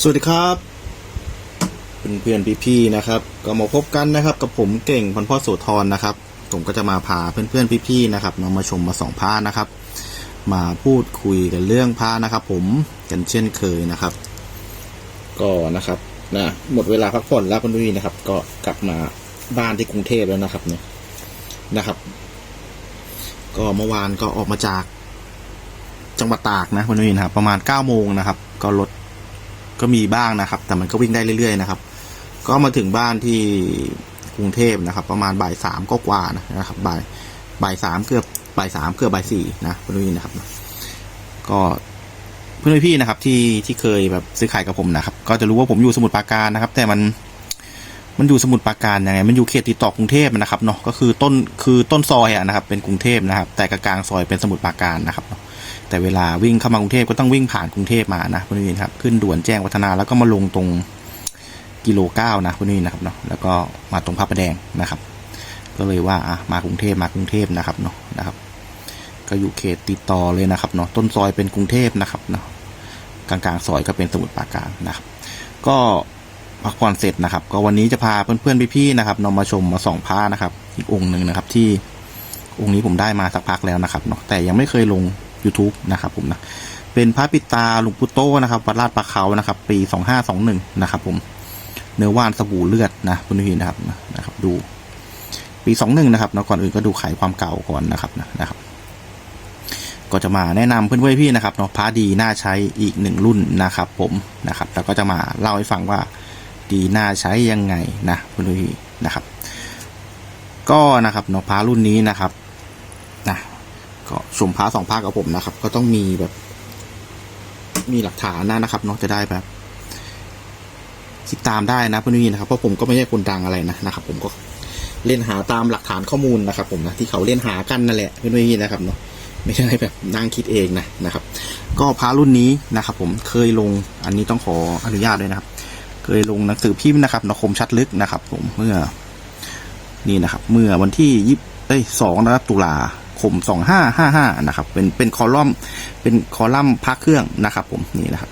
สวัสดีครับเพื่อนๆพี่ๆนะครับ ก็มาพบกันนะครับ กับผมเก่งพันพ่อโสธรนะครับ ผมก็จะมาพาเพื่อนๆพี่ๆนะครับน้องมาชมมาสองพานะครับ มาพูดคุยกันเรื่องพานะครับ ผมกันเช่นเคยนะครับ ก็นะครับนะหมดเวลาพักผ่อนแล้วคุณพี่นะครับ ก็กลับมาบ้านที่กรุงเทพแล้วนะครับเนี่ยนะครับ ก็เมื่อวานก็ออกมาจากจังหวัดตากนะคุณพี่นะครับ ประมาณเก้าโมงนะครับ ก็รถ ก็มีบ้างนะครับ แต่มันก็วิ่งได้เรื่อยๆนะครับ ก็มาถึงบ้านที่กรุงเทพนะครับ ประมาณบ่ายสามก็กว่านะครับบ่ายบ่ายสามเกือบบ่ายสามเกือบบ่ายสี่นะเพื่อนๆนะครับ ก็เพื่อนพี่นะครับ ที่ที่เคยแบบซื้อขายกับผมนะครับ ก็จะรู้ว่าผมอยู่สมุทรปราการนะครับ แต่มันมันอยู่สมุทรปราการยังไง มันอยู่เขตติดต่อกรุงเทพนะครับเนาะก็คือต้นคือต้นซอยอะนะครับ เป็นกรุงเทพนะครับ แต่กลางซอยเป็นสมุทรปราการนะครับเนาะ แต่เวลาวิ่งเข้ามากรุงเทพก็ต้องวิ่งผ่านกรุงเทพมานะคุณวินครับขึ้นด่วนแจ้งวัฒนาแล้วก็มาลงตรงกิโลเก้านะคุณวินนะครับเนาะแล้วก็มาตรงพระประแดงนะครับ ก็เลยว่าอะมากรุงเทพมากรุงเทพนะครับเนาะนะครับ ก็อยู่เขตติดต่อเลยนะครับเนาะต้นซอยเป็นกรุงเทพนะครับเนาะกลางๆซอยก็เป็นสมุทรปราการนะครับ ก็พักผ่อนเสร็จนะครับ ก็วันนี้จะพาเพื่อนๆพี่ๆนะครับนำมาชมมาส่องผ้านะครับ อีกองค์หนึ่งนะครับที่องค์นี้ผมได้มาสักพักแล้วนะครับเนาะแต่ยังไม่เคยลง YouTube นะครับผมนะเป็นพระปิตาหลวงปู่โตนะครับวัดลาดปลาเขานะครับ ปีสองห้าสองหนึ่งนะครับผมเนื้อว่านสบู่เลือดนะคุณพี่นะครับนะครับ ดู ปีสองหนึ่งนะครับแล้วก่อนอื่นก็ดูไขความเก่าก่อนนะครับนะนะครับก็จะมาแนะนำเพื่อนๆพี่นะครับเนาะพระดีน่าใช้อีกหนึ่งรุ่นนะครับผมนะครับแล้วก็จะมาเล่าให้ฟังว่าดีน่าใช้ยังไงนะเพื่อนๆพี่นะครับ ก็นะครับเนาะพระรุ่นนี้นะครับนะ ก็ชมพระสองภาคกับผมนะครับ ก็ต้องมีแบบ มีหลักฐานนะนะครับเนาะจะได้แบบติดตามได้นะเพื่อนๆนะครับเพราะผมก็ไม่ใช่คนดังอะไรนะนะครับ ผมก็เล่นหาตามหลักฐานข้อมูลนะครับ ผมนะที่เขาเล่นหากันนั่นแหละเพื่อนๆนะครับเนาะไม่ใช่แบบนั่งคิดเองนะนะครับ ก็พระรุ่นนี้นะครับ ผมเคยลงอันนี้ต้องขออนุญาตด้วยนะครับ เคยลงหนังสือพิมพ์นะครับนคมชัดลึกนะครับ ผมเมื่อนี่นะครับ เมื่อวันที่ยี่เอ้ยสองนะครับตุลา มสองห้าห้าห้านะครับ เป็นเป็นคอลัมน์เป็นคอลัมน์พักเครื่องนะครับ ผมนี่นะครับ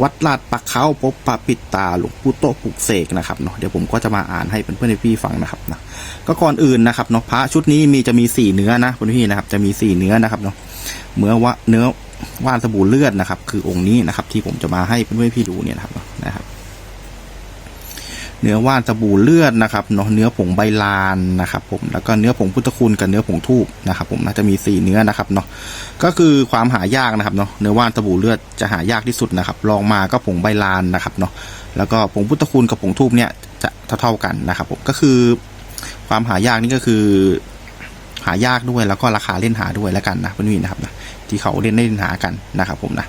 วัดลาดปักเขาพบปะปิดตาหลวงปู่โตปลุกเสกนะครับเนาะเดี๋ยวผมก็จะมาอ่านให้เพื่อนๆพี่ฟังนะครับนะก็ก่อนอื่นนะครับเนาะพระชุดนี้มีจะมีสี่เนื้อนะเพื่อนพี่นะครับ จะมีสี่เนื้อนะครับเนาะเมื่อว่าเนื้อว่านสบู่เลือดนะครับ คือองค์นี้นะครับ ที่ผมจะมาให้เพื่อนๆพี่ดูเนี่ยนะครับนะครับ เนื้อว่านสบู่เลือดนะครับเนาะเนื้อผงใบลานนะครับผมแล้วก็เนื้อผงพุทธคุณกับเนื้อผงทูบนะครับผมน่าจะมีสี่เนื้อนะครับเนาะก็คือความหายากนะครับเนาะเนื้อว่านสบู่เลือดจะหายากที่สุดนะครับรองมาก็ผงใบลานนะครับเนาะแล้วก็ผงพุทธคุณกับผงทูบเนี่ยจะเท่าๆกันนะครับผมก็คือความหายากนี่ก็คือหายากด้วยแล้วก็ราคาเล่นหาด้วยแล้วกันนะเพื่อนๆนะครับนะที่เขาเล่นเล่นหากันนะครับผมนะ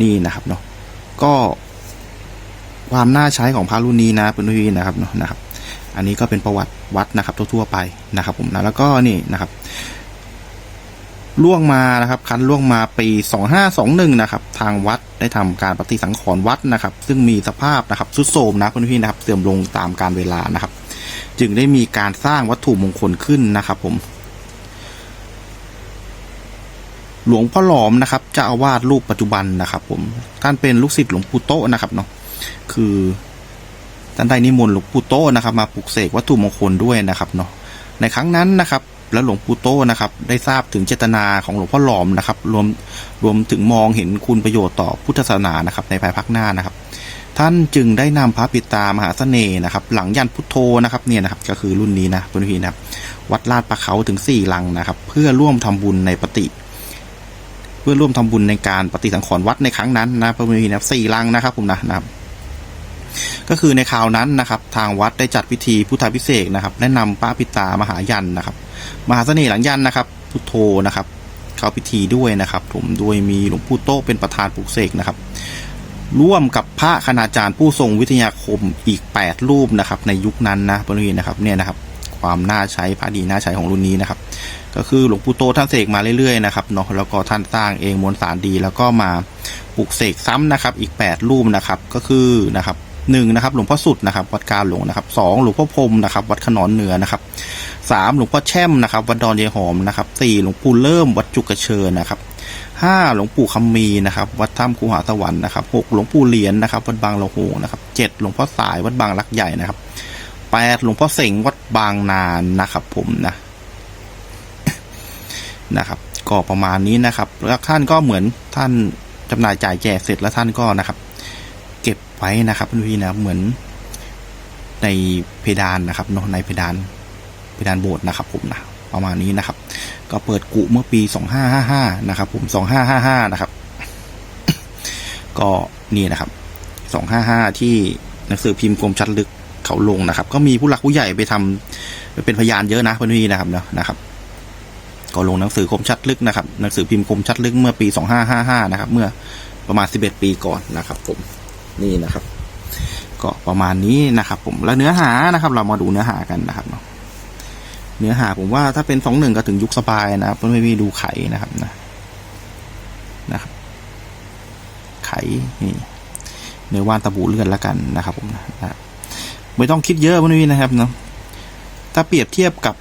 นี่นะครับเนาะก็ ความน่าใช้ของพระรุ่นนี้นะเพื่อนๆนะครับเนาะนะครับ อันนี้ก็เป็นประวัติวัดนะครับ ทั่วๆไปนะครับผมนะแล้วก็นี่นะครับล่วงมานะครับ คันล่วงมาปี2521นะครับ ทางวัดได้ทำการปฏิสังขรณ์วัดนะครับ ซึ่งมีสภาพนะครับทุดโทรมนะเพื่อนๆนะครับ เสื่อมลงตามการเวลานะครับ จึงได้มีการสร้างวัตถุมงคลขึ้นนะครับ ผมหลวงพ่อหลอมนะครับเจ้าอาวาสรูปปัจจุบันนะครับ ผมท่านเป็นลูกศิษย์หลวงปู่โตนะครับเนาะ คือท่านได้นิมนต์หลวงปู่โตนะครับมาปลุกเสกวัตถุมงคลด้วยนะครับเนาะในครั้งนั้นนะครับ แล้วหลวงปู่โตนะครับ ได้ทราบถึงเจตนาของหลวงพ่อหลอมนะครับ รวมรวมถึงมองเห็นคุณประโยชน์ต่อพุทธศาสนานะครับ ในภายภาคหน้านะครับ ท่านจึงได้นำพระปิตามหาเสน่ห์นะครับ หลังยันพุทโธนะครับเนี่ยนะครับ ก็คือรุ่นนี้นะรุ่นนี้นะครับ วัดลาดปะเขาถึงสี่ลังนะครับ เพื่อร่วมทำบุญในปฏิเพื่อร่วมทำบุญในการปฏิสังขรณ์วัดในครั้งนั้นนะพระมีนะสี่ลังนะครับผมนะนะครับ ก็คือในคราวนั้นนะครับ ทางวัดได้จัดพิธีพุทธาพิเศษนะครับและนำพระปิตามหายันนะครับ มหาเสน่ห์หลังยันนะครับ พุทโธนะครับ เข้าพิธีด้วยนะครับ ผมโดยมีหลวงปู่โตเป็นประธานปลุกเสกนะครับ ร่วมกับพระคณาจารย์ผู้ทรงวิทยาคมอีก 8 รูปนะครับ ในยุคนั้นนะพระมีนะครับเนี่ยนะครับ ความน่าใช้พระดีน่าใช้ของรุ่นนี้นะครับ ก็คือหลวงปู่โตท่านเสกมาเรื่อยๆนะครับเนาะแล้วก็ท่านสร้างเองมวลสารดี แล้วก็มาปลุกเสกซ้ำนะครับ อีก 8 รูปนะครับก็คือนะครับ หนึ่งนะครับหลวงพ่อสุดนะครับวัดกาหลวงนะครับสองหลวงพ่อพรมนะครับวัดขนอนเหนือนะครับสามหลวงพ่อแช่มนะครับวัดดอนยายหอมนะครับสี่หลวงปู่เริ่มวัดจุกระเชิญนะครับห้าหลวงปู่คำมีนะครับวัดถ้ำคูหาตะวันนะครับหกหลวงปู่เหรียญนะครับวัดบางละโหนะครับเจ็ดหลวงพ่อสายวัดบางรักใหญ่นะครับแปดหลวงพ่อเสงวัดบางนานนะครับผมนะนะครับก็ประมาณนี้นะครับ แล้วท่านก็เหมือนท่านจำหน่ายจ่ายแจกเสร็จแล้วท่านก็นะครับ ไว้นะครับพี่นะเหมือนในเพดานนะครับเนาะในเพดานเพดานโบสถ์นะครับผมนะประมาณนี้นะครับ ก็เปิดกุเมื่อปี 2555 นะครับ ผม 2555 นะครับ ก็นี่นะครับ 255 ที่หนังสือพิมพ์กรมชัดลึกเขาลงนะครับ ก็มีผู้หลักผู้ใหญ่ไปทำไปเป็นพยานเยอะนะเพื่อนพี่นะครับเนาะนะครับ ก็ลงหนังสือคมชัดลึกนะครับ หนังสือพิมพ์คมชัดลึกเมื่อปี 2555 นะครับ เมื่อประมาณ 11 ปีก่อนนะครับผม นี่นะครับ ก็ประมาณนี้นะครับ ผมแล้วเนื้อหานะครับ เรามาดูเนื้อหากันนะครับเนาะเนื้อหาผมว่าถ้าเป็นสองหนึ่งก็ถึงยุคสบายนะครับไม่มีดูไขนะครับนะนะครับ ไขนี่ในว่านตะบูเลือนแล้วกันนะครับผมนะนะไม่ต้องคิดเยอะไม่มีนะครับเนาะถ้าเปรียบเทียบกับ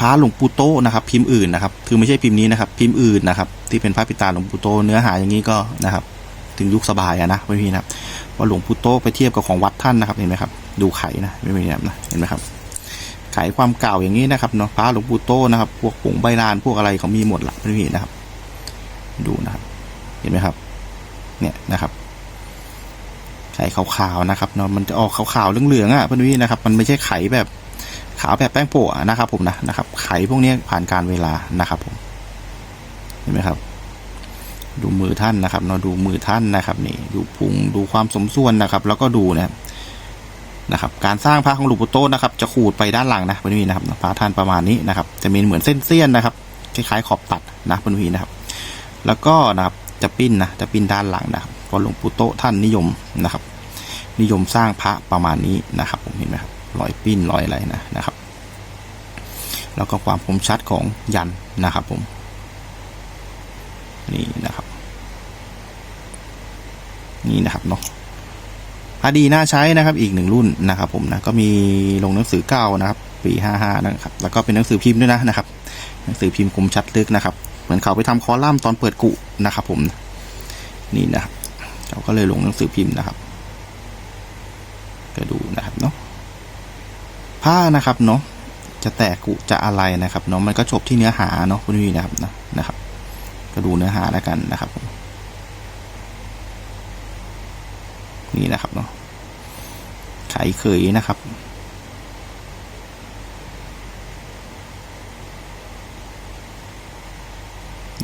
พระหลวงปู่โตนะครับ พิมพ์อื่นนะครับ คือไม่ใช่พิมพ์นี้นะครับ พิมพ์อื่นนะครับ ที่เป็นพระปิตาหลวงปู่โตเนื้อหาอย่างนี้ก็นะครับ ถึงยุคสบายอะนะไม่นะครับพอหลวงปู่โตไปเทียบกับของวัดท่านนะครับเห็นไหมครับดูไขนะไม่มีนะครับนะเห็นไหมครับไขความเก่าอย่างนี้นะครับเนาะพระหลวงปู่โตนะครับ พวกผงใบลานพวกอะไรเขามีหมดละไม่นะครับ ดูนะครับ เห็นไหมครับ เนี่ยนะครับไข่ขาวๆนะครับเนาะมันจะออกขาวๆเหลืองๆอะพื่อนพี่นะครับ มันไม่ใช่ไข่แบบขาวแบบแป้งโปะนะครับ ผมนะนะครับ ไข่พวกนี้ผ่านการเวลานะครับ ผม เห็นไหมครับ ดูมือท่านนะครับเนาะดูมือท่านนะครับนี่ดูพุงดูความสมส่วนนะครับ แล้วก็ดูนะนะครับการสร้างพระของหลวงปู่โตนะครับ จะขูดไปด้านหลังนะพื่อนพี่นะครับพระท่านประมาณนี้นะครับ จะมีเหมือนเส้นเสี้ยนนะครับคล้ายๆขอบตัดนะพื่อนพี่นะครับ แล้วก็นะครับจะปิ้นนะจะปิ้นด้านหลังนะครับเพราะหลวงปู่โตท่านนิยมนะครับ นิยมสร้างพระประมาณนี้นะครับ ผมเห็นไหมครับรอยปิ้นรอยอะไรนะนะครับ แล้วก็ความคมชัดของยันนะครับผม นี่นะครับ นี่นะครับเนาะอดีน่าใช้นะครับอีกหนึ่งรุ่นนะครับ ผมนะก็มีลงหนังสือเก้านะครับ ปีห้าห้านะครับ แล้วก็เป็นหนังสือพิมพ์ด้วยนะนะครับ หนังสือพิมพ์คมชัดลึกนะครับ เหมือนเขาไปทำคอลัมน์ตอนเปิดกุนะครับ ผมนี่นะครับเขาก็เลยลงหนังสือพิมพ์นะครับ ก็ดูนะครับเนาะผ้านะครับเนาะจะแตกกุจะอะไรนะครับเนาะมันก็จบที่เนื้อหาเนาะคุณพี่นะครับนะนะครับ ก็ดูเนื้อหาแล้วกันนะครับผม นี่นะครับเนาะไขเขยนะครับ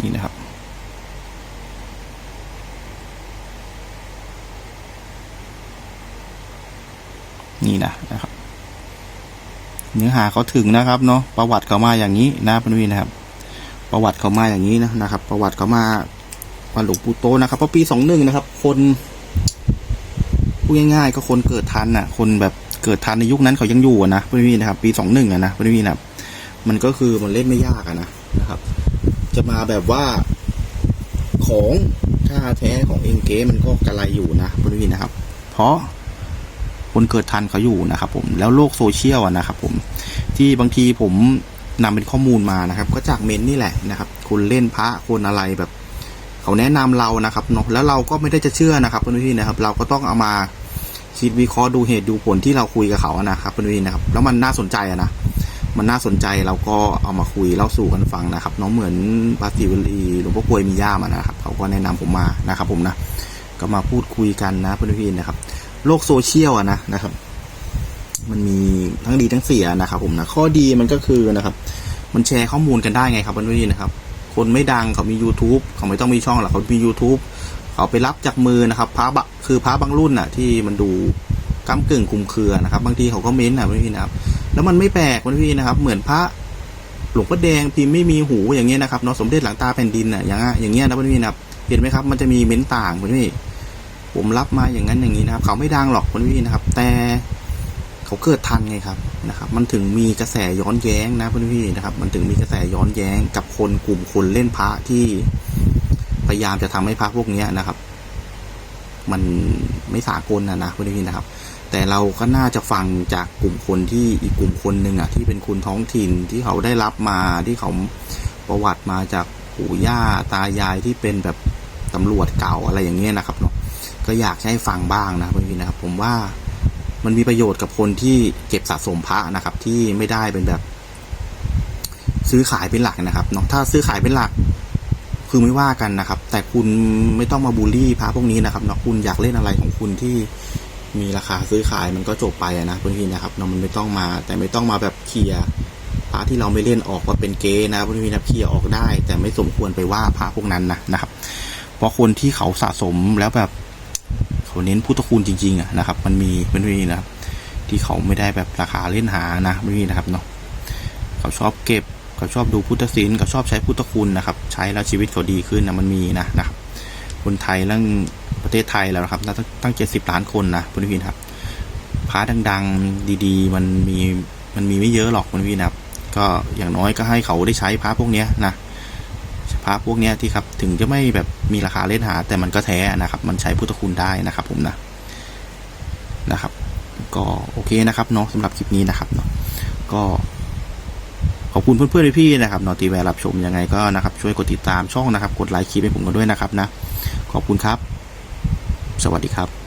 นี่นะครับ นี่นะนะครับ เนื้อหาเขาถึงนะครับเนาะประวัติเขามาอย่างนี้นะพื่อนๆนะครับ ประวัติเขามาอย่างนี้นะนะครับ ประวัติเขามาวันหลวงปู่โตนะครับพราะปีสองหนึ่งนะครับ คน พูดง่ายๆก็คนเกิดทันน่ะ คนแบบเกิดทันในยุคนั้นเขายังอยู่นะพื่อนๆนะครับปีสองหนึ่งอะนะพื่อนๆนะครับมันก็คือมันเล่นไม่ยากอะนะนะครับ จะมาแบบว่าของค่าแท้ของเอ็นเกมันก็กระไรอยู่นะพื่อนๆนะครับ เพราะคนเกิดทันเขาอยู่นะครับ ผมแล้วโลกโซเชียลอะนะครับผมที่บางทีผมนำเป็นข้อมูลมานะครับ ก็จากเมนนี่แหละนะครับ คนเล่นพระคนอะไรแบบ เขาแนะนำเรานะครับเนาะแล้วเราก็ไม่ได้จะเชื่อนะครับเพื่อนพี่นะครับ เราก็ต้องเอามาคิดวิเคราะห์ดูเหตุดูผลที่เราคุยกับเขาอะนะครับเพื่อนพี่นะครับ แล้วมันน่าสนใจอะนะมันน่าสนใจเราก็เอามาคุยเล่าสู่กันฟังนะครับเน้องเหมือนบาติวลีหลวงพ่อกวยมีย่ามานะครับ เขาก็แนะนำผมมานะครับ ผมนะก็มาพูดคุยกันนะเพื่อนพี่นะครับ โลกโซเชียลอะนะนะครับ มันมีทั้งดีทั้งเสียนะครับ ผมนะข้อดีมันก็คือนะครับ มันแชร์ข้อมูลกันได้ไงครับเพื่อนๆนะครับ คนไม่ดังเขามี YouTube เขาไม่ต้องมีช่องหรอกเขามี YouTube เขาไปรับจากมือนะครับพระบะคือพระบางรุ่นน่ะ ที่มันดูก้ากึ่งคุมเครือนะครับ บางทีเขาก็เม้นนะพี่นะครับ แล้วมันไม่แปลกพี่นะครับ เหมือนพระหลวงพ่อแดงพิมพ์ไม่มีหูอย่างเงี้ยนะครับเนาะสมเด็จหลังตาแผ่นดินน่ะอย่างเงี้ยอย่างเงี้ยนะพี่นะครับเห็นไหมครับ มันจะมีเม้นต์ต่างพี่ผมรับมาอย่างนั้นอย่างนี้นะครับ เขาไม่ดังหรอกพี่นะครับ แต่ เขาเกิดทันไงครับนะครับ มันถึงมีกระแสย้อนแย้งนะเพื่อนพี่นะครับ มันถึงมีกระแสย้อนแย้งกับคนกลุ่มคนเล่นพระที่พยายามจะทำให้พระพวกเนี้ยนะครับ มันไม่สากลนะนะเพื่อนพี่นะครับ แต่เราก็น่าจะฟังจากกลุ่มคนที่อีกกลุ่มคนหนึ่งอะที่เป็นคนท้องถิ่นที่เขาได้รับมาที่เขาประวัติมาจากปู่ย่าตายายที่เป็นแบบตำรวจเก่าอะไรอย่างเงี้ยนะครับเนาะก็อยากให้ฟังบ้างนะพี่นะครับ ผมว่า มันมีประโยชน์กับคนที่เก็บสะสมพระนะครับ ที่ไม่ได้เป็นแบบ ซื้อขายเป็นหลักนะครับเนาะถ้าซื้อขายเป็นหลัก คือไม่ว่ากันนะครับ แต่คุณไม่ต้องมาบูลลี่พระพวกนี้นะครับเนาะคุณอยากเล่นอะไรของคุณที่มีราคาซื้อขายมันก็จบไปอะนะพี่นะครับเนาะมันไม่ต้องมา แต่ไม่ต้องมาแบบเคลียร์พระที่เราไม่เล่นออกว่าเป็นเกย์นะพี่นะเคลียร์ออกได้ แต่ไม่สมควรไปว่าพระพวกนั้นนะนะครับ เพราะคนที่เขาสะสมแล้วแบบ เขาเน้นพุทธคุณจริงๆอะนะครับ มันมีมันมีนะครับที่เขาไม่ได้แบบราคาเล่นหานะไม่มีนะครับเนาะเขาชอบเก็บเขาชอบดูพุทธศิลป์เขาชอบใช้พุทธคุณนะครับ ใช้แล้วชีวิตเขาดีขึ้นนะมันมีนะนะครับ คนไทยเรื่องประเทศไทยแล้วนะครับตั้งเจ็ดสิบล้านคนนะคุณพี่ครับพร์ทดังๆดีๆ มันมีมันมีไม่เยอะหรอกคุณพี่นะครับ ก็อย่างน้อยก็ให้เขาได้ใช้พระพวกเนี้ยนะพระพวกเนี้ยที่ครับถึงจะไม่แบบ มีราคาเล่นหา แต่มันก็แท้นะครับ มันใช้พุทธคุณได้นะครับ ผมนะนะครับ ก็โอเคนะครับเนาะสำหรับคลิปนี้นะครับเนาะก็ขอบคุณเพื่อนๆพี่ๆนะครับนอตีแวร์รับชมยังไงก็นะครับ ช่วยกดติดตามช่องนะครับ กดไลค์คลิปให้ผมกันด้วยนะครับนะ ขอบคุณครับ สวัสดีครับ